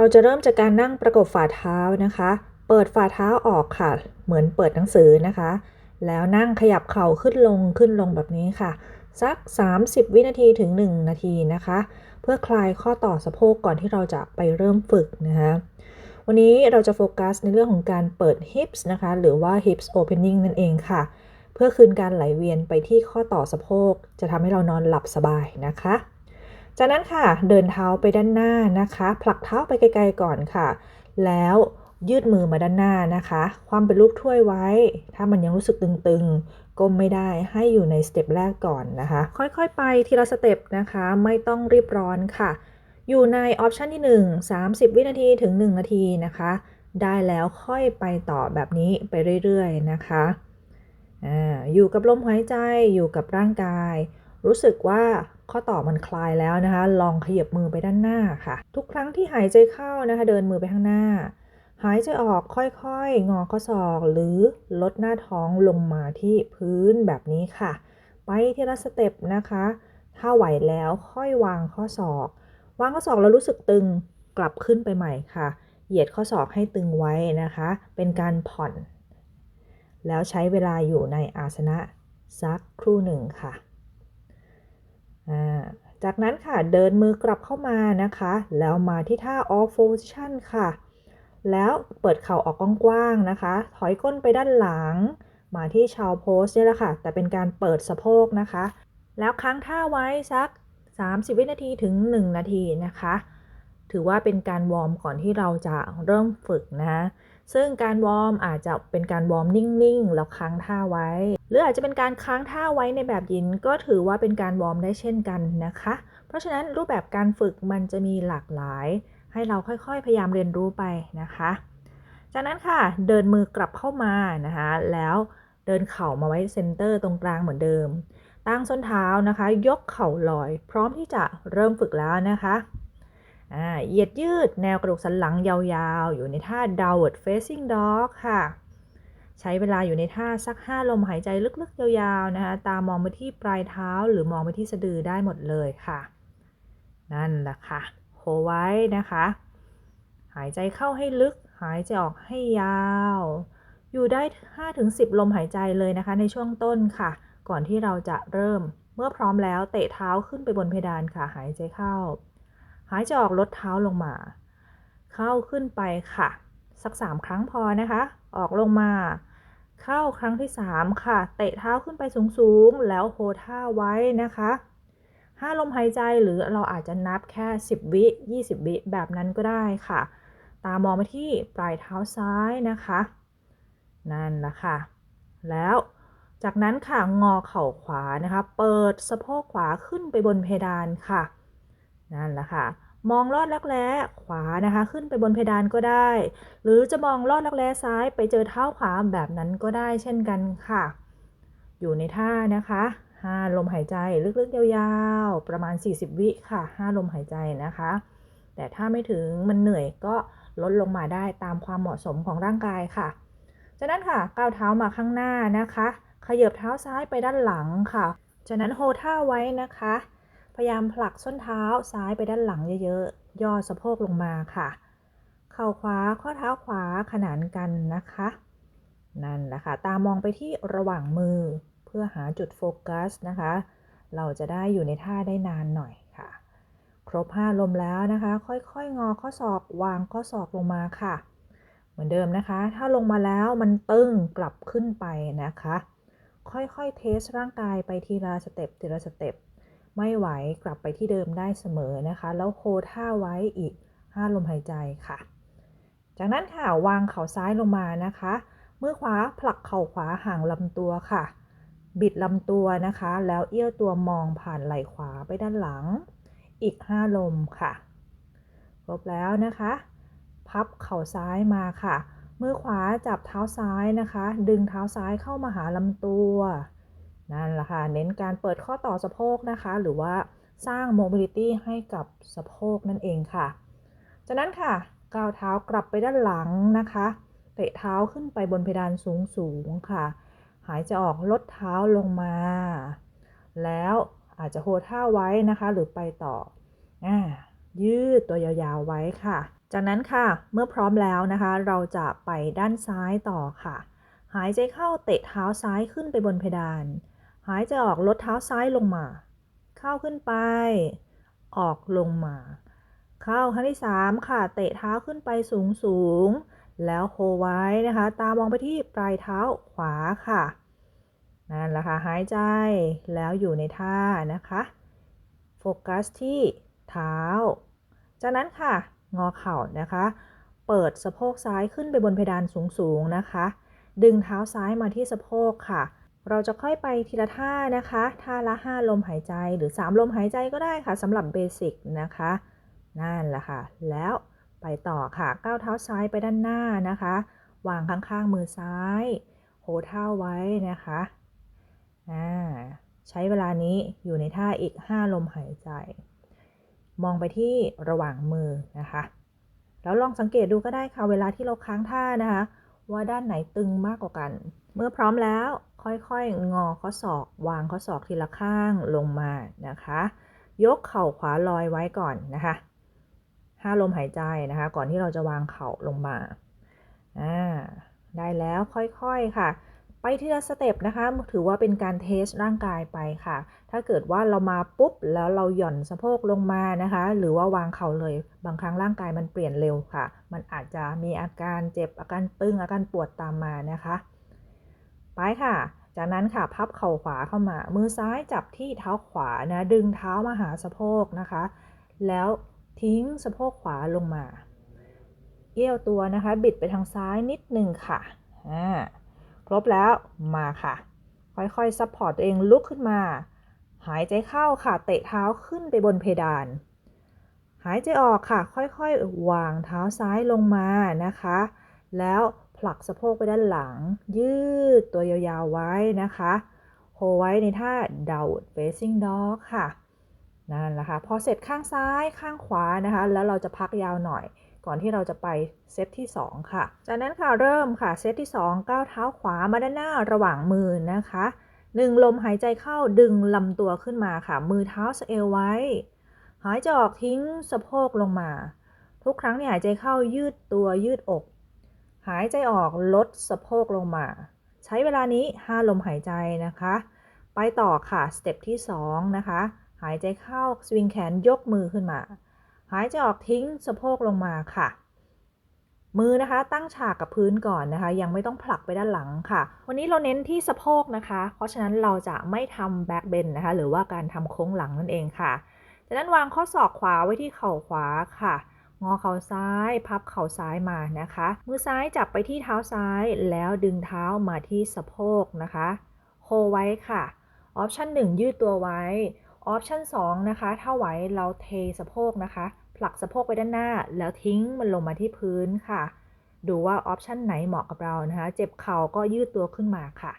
เราจะเริ่มจากการนั่งประกบฝ่าเท้านะคะ เปิดฝ่าเท้าออกค่ะ เหมือนเปิดหนังสือนะคะ แล้วนั่งขยับเข่าขึ้นลงขึ้นลงแบบนี้ค่ะ สัก 30 วินาทีถึง 1 นาทีนะคะ เพื่อคลายข้อต่อสะโพกก่อนที่เราจะไปเริ่มฝึกนะคะวันนี้เราจะโฟกัสในเรื่องของการเปิด hips นะคะ หรือว่า hips opening นั่นเองค่ะ เพื่อคืนการไหลเวียนไปที่ข้อต่อสะโพก จะทำให้เรานอนหลับสบายนะคะ จากนั้นค่ะเดินเท้าไปด้านหน้านะคะ ผลักเท้าไปไกลๆก่อนค่ะ แล้วยืดมือมาด้านหน้านะคะ ความเป็นรูปถ้วยไว้ ถ้ามันยังรู้สึกตึงๆ ก้มไม่ได้ให้อยู่ในสเต็ปแรกก่อนนะคะ ค่อยๆ ไปทีละสเต็ปนะคะ ไม่ต้องรีบร้อนค่ะ อยู่ในออปชันที่ 1 30 วินาทีถึง 1 นาทีนะคะ ได้แล้วค่อยไปต่อแบบนี้ไปเรื่อยๆนะคะออยู่กับลมหายใจอยู่กับร่างกาย รู้สึกว่า ข้อต่อมันคลายแล้วนะคะ ลองขยับมือไปด้านหน้าค่ะ ทุกครั้งที่หายใจเข้านะคะ เดินมือไปข้างหน้า หายใจออกค่อยๆ งอข้อศอก หรือลดหน้าท้องลงมาที่พื้นแบบนี้ค่ะ ไปทีละสเต็ปนะคะ ถ้าไหวแล้วค่อยวางข้อศอก วางข้อศอกแล้วรู้สึกตึงกลับขึ้นไปใหม่ค่ะ เหยียดข้อศอกให้ตึงไว้นะคะ เป็นการผ่อน แล้วใช้เวลาอยู่ในอาสนะสักครู่หนึ่งค่ะ จากนั้นค่ะเดินมือกลับเข้ามานะคะ แล้วมาที่ท่า off position ค่ะ แล้วเปิดเข่าออกกว้างๆนะคะ ถอยก้นไปด้านหลัง มาที่ชาวโพสนี่แหละค่ะ แต่เป็นการเปิดสะโพกนะคะ แล้วค้างท่าไว้สัก 30 วินาทีถึง 1 นาทีนะคะ ถือว่าเป็นการวอร์มก่อนที่เราจะเริ่มฝึกนะ ซึ่งการวอร์มอาจจะเป็นการวอร์มนิ่งๆ แล้วค้างท่าไว้ หรืออาจจะเป็นการค้างท่าไว้ในแบบยินก็ถือว่าเป็นการวอร์มได้เช่นกันนะคะ เพราะฉะนั้นรูปแบบการฝึกมันจะมีหลากหลาย ให้เราค่อยๆ พยายามเรียนรู้ไปนะคะ จากนั้นค่ะเดินมือกลับเข้ามานะคะแล้วเดินเข่ามาไว้เซนเตอร์ตรงกลางเหมือนเดิม ตั้งส้นเท้านะคะ ยกเข่าลอย พร้อมที่จะเริ่มฝึกแล้วนะคะ เหยียดยืดแนวกระดูกสันหลังยาวๆ อยู่ในท่า downward facing dog ค่ะ ใช้เวลาอยู่ในท่าสัก 5 ลมหายใจลึกๆ ยาวๆ นะคะ ตามมองไปที่ปลายเท้าหรือมองไปที่สะดือได้หมดเลยค่ะ นั่นแหละค่ะโฮไว้นะคะ หายใจเข้าให้ลึก หายใจออกให้ยาว อยู่ได้ 5-10 ลมหายใจเลยนะคะ ในช่วงต้นค่ะ ก่อนที่เราจะเริ่ม เมื่อพร้อมแล้วเตะเท้าขึ้นไปบนเพดานค่ะ หายใจเข้า หายใจออกลดเท้าลงมา เข้าขึ้นไปค่ะ สัก 3 ครั้งพอนะคะ ออกลงมา เข้าครั้งที่ 3 ค่ะ เตะเท้าขึ้นไปสูงๆ แล้วโฮท่าไว้นะคะ5ลมหายใจหรือเราอาจจะนับแค่ 10 วิ 20 วิแบบนั้นก็ได้ค่ะ ตามองไปที่ปลายเท้าซ้ายนะคะ นั่นแหละค่ะ แล้วจากนั้นค่ะงอเข่าขวานะคะ เปิดสะโพกขวาขึ้นไปบนเพดานค่ะ นั่นแหละค่ะ มองลอดลักแร้ขวานะคะ ขึ้นไปบนเพดานก็ได้ หรือจะมองลอดลักแร้ซ้ายไปเจอเท้าขวาแบบนั้นก็ได้เช่นกันค่ะ อยู่ในท่านะคะ5ลมหายใจลึกๆยาวๆ ประมาณ 40 วิค่ะ5ลมหายใจนะคะ แต่ถ้าไม่ถึงมันเหนื่อยก็ลดลงมาได้ตามความเหมาะสมของร่างกายค่ะ จากนั้นค่ะก้าวเท้ามาข้างหน้านะคะ ขยับเท้าซ้ายไปด้านหลังค่ะ จากนั้นโฮท่าไว้นะคะ ยายามผลักส้นเท้าซ้ายไปด้านหลังเยอะๆ ย่อสะโพกลงมาค่ะ เข่าขวาข้อเท้าขวาขนานกันนะคะ นั่นแหละค่ะ ตามองไปที่ระหว่างมือเพื่อหาจุดโฟกัสนะคะ เราจะได้อยู่ในท่าได้นานหน่อยค่ะ ครบ5ลมแล้วนะคะ ค่อยๆ งอข้อศอกวางข้อศอกลงมาค่ะ เหมือนเดิมนะคะ ถ้าลงมาแล้วมันตึงกลับขึ้นไปนะคะ ค่อยๆ เทสร่างกายไปทีละสเต็ปทีละสเต็ป ไม่ไหวกลับไปที่เดิมได้เสมอนะคะ แล้วโคท่าไว้อีก 5 ลมหายใจค่ะ จากนั้นค่ะวางเข่าซ้ายลงมานะคะมือขวาผลักเข่าขวาห่างลำตัวค่ะ บิดลำตัวนะคะ แล้วเอี้ยวตัวมองผ่านไหล่ขวาไปด้านหลัง อีก 5 ลมค่ะครบแล้วนะคะ พับเข่าซ้ายมาค่ะ มือขวาจับเท้าซ้ายนะคะ ดึงเท้าซ้ายเข้ามาหาลำตัว นั่นแหละค่ะ เน้นการเปิดข้อต่อสะโพกนะคะ หรือว่าสร้างโมบิลิตี้ให้กับสะโพกนั่นเองค่ะ จากนั้นค่ะ ก้าวเท้ากลับไปด้านหลังนะคะ เตะเท้าขึ้นไปบนเพดานสูงๆค่ะ หายใจออกลดเท้าลงมา แล้วอาจจะโฮท่าไว้นะคะ หรือไปต่ออยืดตัวยาวๆไว้ค่ะ จากนั้นค่ะ เมื่อพร้อมแล้วนะคะ เราจะไปด้านซ้ายต่อค่ะ หายใจเข้าเตะเท้าซ้ายขึ้นไปบนเพดานายใจออกลดเท้าซ้ายลงมา เข้าขึ้นไป ออกลงมา เข้าครั้งที่ 3 ค่ะ เตะเท้าขึ้นไปสูงสูงๆแล้วโฮไว้นะคะ ตามองไปที่ปลายเท้าขวาค่ะ นั่นแหละค่ะ หายใจ แล้วอยู่ในท่านะคะ โฟกัสที่เท้า จากนั้นค่ะ งอเข่านะคะ เปิดสะโพกซ้ายขึ้นไปบนเพดานสูงๆนะคะ ดึงเท้าซ้ายมาที่สะโพกค่ะ เราจะค่อยไปทีละท่านะคะท่าละ 5 ลมหายใจหรือ 3 ลมหายใจก็ได้ค่ะสำหรับเบสิกนะคะนั่นแหละค่ะ แล้วไปต่อค่ะก้าวเท้าซ้ายไปด้านหน้านะคะ วางข้างๆมือซ้าย โหเท้าไว้นะคะอ่าใช้เวลานี้อยู่ในท่าอีก 5 ลมหายใจ มองไปที่ระหว่างมือนะคะ แล้วลองสังเกตดูก็ได้ค่ะเวลาที่เราค้างท่านะคะ ว่าด้านไหนตึงมากกว่ากัน เมื่อพร้อมแล้ว ค่อยๆ งอข้อศอก วางข้อศอกทีละข้างลงมานะคะ ยกเข่าขวาลอยไว้ก่อนนะคะห้าลมหายใจนะคะ ก่อนที่เราจะวางเข่าลงมาอ่าได้แล้วค่อยๆค่ะ ไปทีละสเต็ปนะคะ ถือว่าเป็นการเทสร่างกายไปค่ะ ถ้าเกิดว่าเรามาปุ๊บแล้วเราหย่อนสะโพกลงมานะคะ หรือว่าวางเข่าเลย บางครั้งร่างกายมันเปลี่ยนเร็วค่ะ มันอาจจะมีอาการเจ็บอาการตึงอาการปวดตามมานะคะ ไปค่ะ จากนั้นค่ะพับเข่าขวาเข้ามา มือซ้ายจับที่เท้าขวานะดึงเท้ามาหาสะโพกนะคะ แล้วทิ้งสะโพกขวาลงมา เอี้ยวตัวนะคะ บิดไปทางซ้ายนิดหนึ่งค่ะอ่าครบแล้วมาค่ะ ค่อยๆซัพพอร์ตตัวเองลุกขึ้นมา หายใจเข้าค่ะ เตะเท้าขึ้นไปบนเพดาน หายใจออกค่ะ ค่อยๆวางเท้าซ้ายลงมานะคะ แล้ว ผลักสะโพกไปด้านหลัง ยืดตัวยาวๆไว้นะคะโฮไว้ในท่า downward facing dog ค่ะนั่นแหละค่ะพอเสร็จข้างซ้ายข้างขวานะคะ แล้วเราจะพักยาวหน่อย ก่อนที่เราจะไปเซตที่ 2 ค่ะ จากนั้นค่ะเริ่มค่ะเซตที่ 2 ก้าวเท้าขวามาด้านหน้าระหว่างมือนะคะหนึ่งลมหายใจเข้าดึงลำตัวขึ้นมาค่ะ มือเท้าสเอลไว้ หายใจออกทิ้งสะโพกลงมา ทุกครั้งที่หายใจเข้ายืดตัวยืดอก หายใจออกลดสะโพกลงมา ใช้เวลานี้ 5 ลมหายใจนะคะ ไปต่อค่ะ สเต็ปที่ 2 นะคะ หายใจเข้าสวิงแขนยกมือขึ้นมา หายใจออกทิ้งสะโพกลงมาค่ะ มือนะคะตั้งฉากกับพื้นก่อนนะคะ ยังไม่ต้องผลักไปด้านหลังค่ะ วันนี้เราเน้นที่สะโพกนะคะ เพราะฉะนั้นเราจะไม่ทำแบ็กเบนนะคะ หรือว่าการทำโค้งหลังนั่นเองค่ะจากนั้นวางข้อศอกขวาไว้ที่เข่าขวาค่ะ งอเข่าซ้าย พับเข่าซ้ายมานะคะ มือซ้ายจับไปที่เท้าซ้ายแล้วดึงเท้ามาที่สะโพกนะคะโฮไว้ค่ะออปชัน1ยืดตัวไว้ออปชัน2นะคะ ถ้าไหวเราเทสะโพกนะคะ ผลักสะโพกไปด้านหน้า แล้วทิ้งมันลงมาที่พื้นค่ะ ดูว่าออปชันไหนเหมาะกับเรานะคะ เจ็บเข่าก็ยืดตัวขึ้นมาค่ะ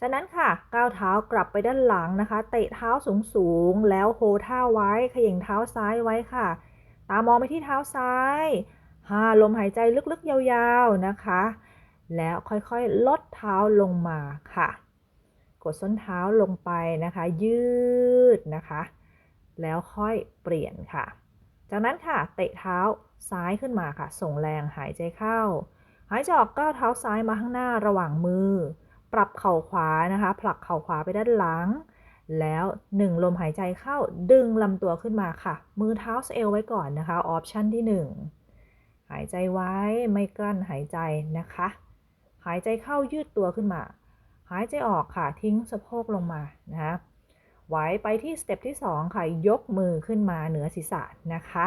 จากนั้นค่ะ ก้าวเท้ากลับไปด้านหลังนะคะ เตะเท้าสูงสูงๆแล้วโฮท่าไว้ ขย่งเท้าซ้ายไว้ค่ะามองไปที่เท้าซ้ายหาลมหายใจลึกๆ ยาวๆนะคะ แล้วค่อยๆ ลดเท้าลงมาค่ะ กดส้นเท้าลงไปนะคะ ยืดนะคะ แล้วค่อยเปลี่ยนค่ะ จากนั้นค่ะ เตะเท้าซ้ายขึ้นมาค่ะ ส่งแรงหายใจเข้า หายใจออกก้าวเท้าซ้ายมาข้างหน้าระหว่างมือ ปรับเข่าขวานะคะ ผลักเข่าขวาไปด้านหลัง แล้ว1ลมหายใจเข้าดึงลำตัวขึ้นมาค่ะ มือเท้าสเอลไว้ก่อนนะคะออปชันที่1หายใจไว้ไม่กลั้นหายใจนะคะ หายใจเข้ายืดตัวขึ้นมา หายใจออกค่ะทิ้งสะโพกลงมานะคะไว้ไปที่สเต็ปที่ 2 ค่ะ ยกมือขึ้นมาเหนือศีรษะนะคะ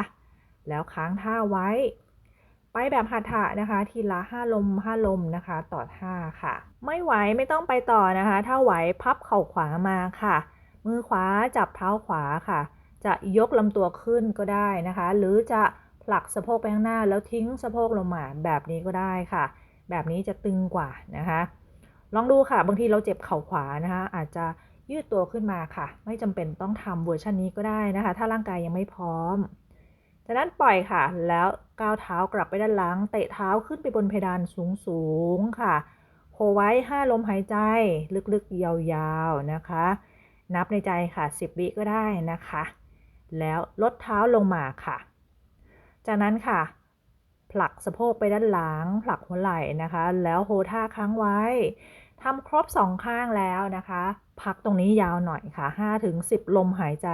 แล้วค้างท่าไว้ ไปแบบหัตถะนะคะ ทีละ5ลม5ลมนะคะ ต่อท่าค่ะ ไม่ไหวไม่ต้องไปต่อนะคะ ถ้าไหวพับเข่าขวามาค่ะ มือขวาจับเท้าขวาค่ะ จะยกลำตัวขึ้นก็ได้นะคะ หรือจะผลักสะโพกไปข้างหน้าแล้วทิ้งสะโพกลงมาแบบนี้ก็ได้ค่ะ แบบนี้จะตึงกว่านะคะ ลองดูค่ะ บางทีเราเจ็บเข่าขวานะคะ อาจจะยืดตัวขึ้นมาค่ะ ไม่จำเป็นต้องทำเวอร์ชันนี้ก็ได้นะคะ ถ้าร่างกายยังไม่พร้อม จากนั้นปล่อยค่ะ แล้วก้าวเท้ากลับไปด้านหลัง เตะเท้าขึ้นไปบนเพดานสูงๆค่ะโฮไว้ 5 ลมหายใจลึกๆ ยาวๆนะคะ นับในใจค่ะ 10 วิก็ได้นะคะ แล้วลดเท้าลงมาค่ะ จากนั้นค่ะ ผลักสะโพกไปด้านหลัง ผลักหัวไหล่นะคะ แล้วโฮท่าค้างไว้ทำครบสองข้างแล้วนะคะ พักตรงนี้ยาวหน่อยค่ะ 5-10 ลมหายใจ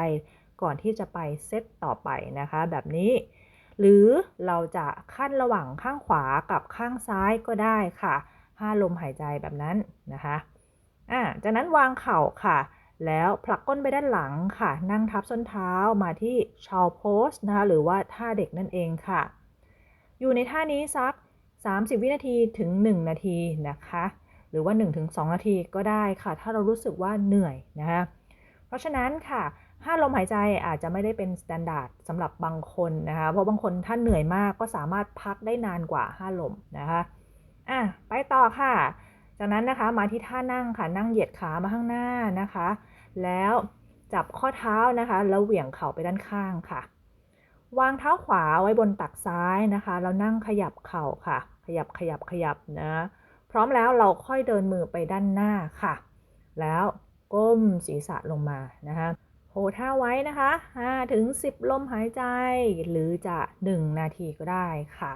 ก่อนที่จะไปเซตต่อไปนะคะ แบบนี้ หรือเราจะขั้นระหว่างข้างขวากับข้างซ้ายก็ได้ค่ะ5ลมหายใจแบบนั้นนะคะอ่าจากนั้นวางเข่าค่ะ แล้วผลักก้นไปด้านหลังค่ะ นั่งทับส้นเท้ามาที่ชาวโพสนะคะหรือว่าท่าเด็กนั่นเองค่ะ อยู่ในท่านี้สัก 30 วินาทีถึง 1 นาทีนะคะหรือว่า 1-2 นาทีก็ได้ค่ะ ถ้าเรารู้สึกว่าเหนื่อยนะคะเพราะฉะนั้นค่ะ 5ลมหายใจอาจจะไม่ได้เป็นสแตนดาร์ดสำหรับบางคนนะคะ เพราะบางคนถ้าเหนื่อยมากก็สามารถพักได้นานกว่า5ลมนะคะอะไปต่อค่ะ จากนั้นนะคะมาที่ท่านั่งค่ะนั่งเหยียดขามาข้างหน้านะคะ แล้วจับข้อเท้านะคะแล้วเหวี่ยงเข่าไปด้านข้างค่ะ วางเท้าขวาไว้บนตักซ้ายนะคะแล้วนั่งขยับเข่าค่ะ ขยับขยับขยับนะพร้อมแล้วเราค่อยเดินมือไปด้านหน้าค่ะ แล้วก้มศีรษะลงมานะคะ โหท่าไว้นะคะ5ถึง 10 ลมหายใจ หรือจะ 1 นาทีก็ได้ค่ะ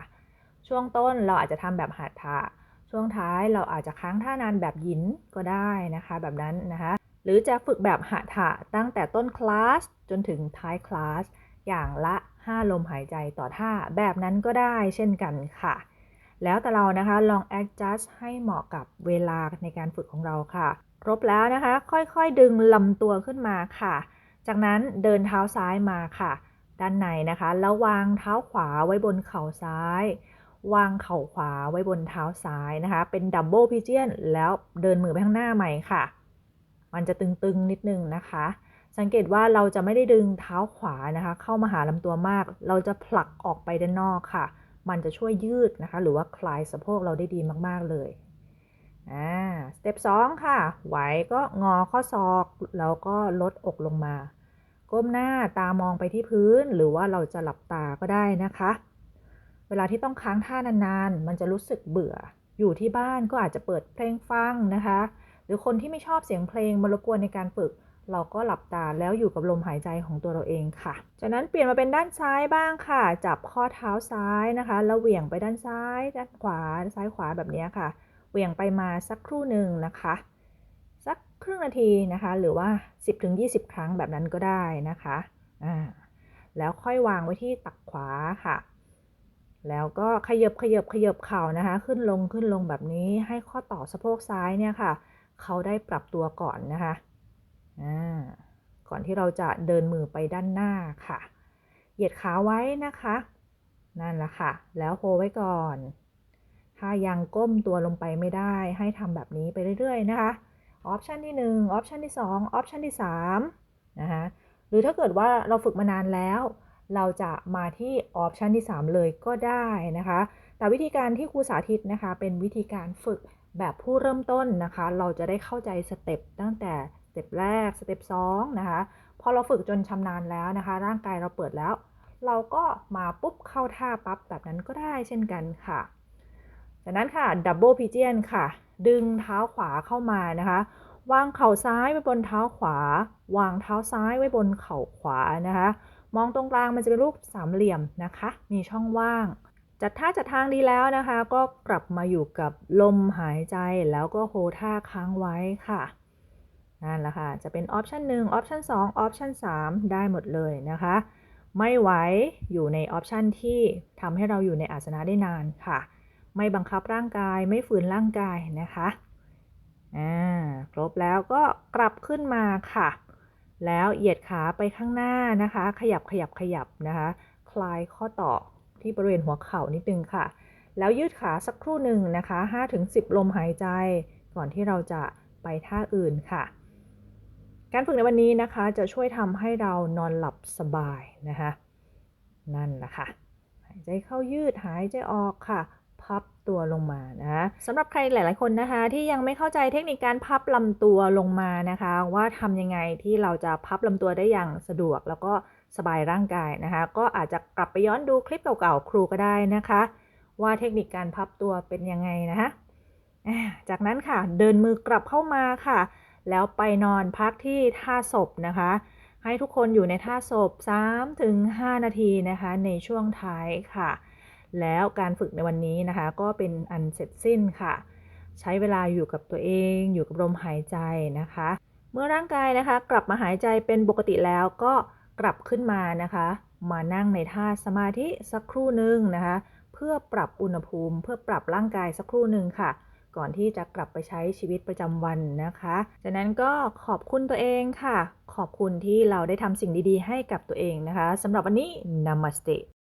ช่วงต้นเราอาจจะทำแบบหัตถะช่วงท้ายเราอาจจะค้างท่านานแบบหยินก็ได้นะคะ แบบนั้นนะคะ หรือจะฝึกแบบหัตถะตั้งแต่ต้นคลาสจนถึงท้ายคลาสอย่างละ 5 ลมหายใจต่อท่าแบบนั้นก็ได้เช่นกันค่ะ แล้วแต่เรานะคะลอง adjust ให้เหมาะกับเวลาในการฝึกของเราค่ะ ครบแล้วนะคะ ค่อยๆดึงลำตัวขึ้นมาค่ะ จากนั้นเดินเท้าซ้ายมาค่ะ ด้านในนะคะ แล้ววางเท้าขวาไว้บนเข่าซ้าย วางเข่าขวาไว้บนเท้าซ้ายนะคะ เป็นดับเบิลพิเจียนแล้วเดินมือไปข้างหน้าใหม่ค่ะ มันจะตึงๆนิดนึงนะคะ สังเกตว่าเราจะไม่ได้ดึงเท้าขวานะคะ เข้ามาหาลำตัวมาก เราจะผลักออกไปด้านนอกค่ะ มันจะช่วยยืดนะคะ หรือว่าคลายสะโพกเราได้ดีมากๆเลยอ่า สเต็ปสองค่ะ ไหวก็งอข้อศอก แล้วก็ลดอกลงมา ก้มหน้าตามองไปที่พื้น หรือว่าเราจะหลับตาก็ได้นะคะ เวลาที่ต้องค้างท่านานๆ มันจะรู้สึกเบื่อ อยู่ที่บ้านก็อาจจะเปิดเพลงฟังนะคะ หรือคนที่ไม่ชอบเสียงเพลงมารบกวนในการฝึก เราก็หลับตาแล้วอยู่กับลมหายใจของตัวเราเองค่ะ จากนั้นเปลี่ยนมาเป็นด้านซ้ายบ้างค่ะ จับข้อเท้าซ้ายนะคะแล้วเหวี่ยงไปด้านซ้าย ด้านขวา ซ้ายขวาแบบนี้ค่ะ เหวี่ยงไปมาสักครู่หนึ่งนะคะ สักครึ่งนาทีนะคะ หรือว่า 10-20 ครั้งแบบนั้นก็ได้นะคะอ่าแล้วค่อยวางไว้ที่ตักขวาค่ะ แล้วก็ขยับขยับขยับเข่านะคะ ขึ้นลงขึ้นลงแบบนี้ให้ข้อต่อสะโพกซ้ายเนี่ยค่ะ เขาได้ปรับตัวก่อนนะคะอ่าก่อนที่เราจะเดินมือไปด้านหน้าค่ะ เหยียดขาไว้นะคะ นั่นแหละค่ะ แล้วโฮไว้ก่อน ถ้ายังก้มตัวลงไปไม่ได้ ให้ทำแบบนี้ไปเรื่อยๆนะคะ ออปชันที่1ออปชันที่2ออปชันที่3นะคะหรือถ้าเกิดว่าเราฝึกมานานแล้ว เราจะมาที่ออปชันที่ 3 เลยก็ได้นะคะ แต่วิธีการที่ครูสาธิตนะคะ เป็นวิธีการฝึกแบบผู้เริ่มต้นนะคะ เราจะได้เข้าใจสเต็ปตั้งแต่สเต็ปแรกสเต็ป2นะคะพอเราฝึกจนชำนาญแล้วนะคะ ร่างกายเราเปิดแล้ว เราก็มาปุ๊บเข้าท่าปั๊บแบบนั้นก็ได้เช่นกันค่ะจากนั้นค่ะดับเบิลพิเจียนค่ะ ดึงเท้าขวาเข้ามานะคะ วางเข่าซ้ายไว้บนเท้าขวา วางเท้าซ้ายไว้บนเข่าขวานะคะ มองตรงกลางมันจะเป็นรูปสามเหลี่ยมนะคะ มีช่องว่าง จัดท่าจัดทางดีแล้วนะคะ ก็กลับมาอยู่กับลมหายใจแล้วก็โฮท่าค้างไว้ค่ะนั่นแหละค่ะ จะเป็นออปชัน1ออปชัน2องออปชัน3ได้หมดเลยนะคะ ไม่ไหวอยู่ในออปชันที่ทำให้เราอยู่ในอาสนะได้นานค่ะ ไม่บังคับร่างกายไม่ฝืนร่างกายนะคะอ่าครบแล้วก็กลับขึ้นมาค่ะ แล้วเหยียดขาไปข้างหน้านะคะ ขยับขยับขยับนะคะ คลายข้อต่อที่บริเวณหัวเข่านิดนึงค่ะ แล้วยืดขาสักครู่หนึ่งนะคะ 5-10 ลมหายใจก่อนที่เราจะไปท่าอื่นค่ะ การฝึกในวันนี้นะคะจะช่วยทำให้เรานอนหลับสบายนะคะ นั่นแหละค่ะ หายใจเข้ายืดหายใจออกค่ะ พับตัวลงมานะคะสำหรับใครหลาย ๆ คนนะคะ ที่ยังไม่เข้าใจเทคนิคการพับลำตัวลงมานะคะ ว่าทำยังไงที่เราจะพับลำตัวได้อย่างสะดวก แล้วก็สบายร่างกายนะคะ ก็อาจจะกลับไปย้อนดูคลิปเก่า ๆ ครูก็ได้นะคะ ว่าเทคนิคการพับตัวเป็นยังไงนะคะจากนั้นค่ะเดินมือกลับเข้ามาค่ะ แล้วไปนอนพักที่ท่าศพนะคะ ให้ทุกคนอยู่ในท่าศพ 3-5 นาทีนะคะ ในช่วงท้ายค่ะ แล้วการฝึกในวันนี้นะคะ ก็เป็นอันเสร็จสิ้นค่ะ ใช้เวลาอยู่กับตัวเอง อยู่กับลมหายใจนะคะ เมื่อร่างกายนะคะ กลับมาหายใจเป็นปกติแล้วก็กลับขึ้นมานะคะ มานั่งในท่าสมาธิสักครู่หนึ่งนะคะ เพื่อปรับอุณหภูมิ เพื่อปรับร่างกายสักครู่หนึ่งค่ะ ก่อนที่จะกลับไปใช้ชีวิตประจำวันนะคะจากนั้นก็ขอบคุณตัวเองค่ะ ขอบคุณที่เราได้ทำสิ่งดีๆ ให้กับตัวเองนะคะสำหรับวันนี้ Namaste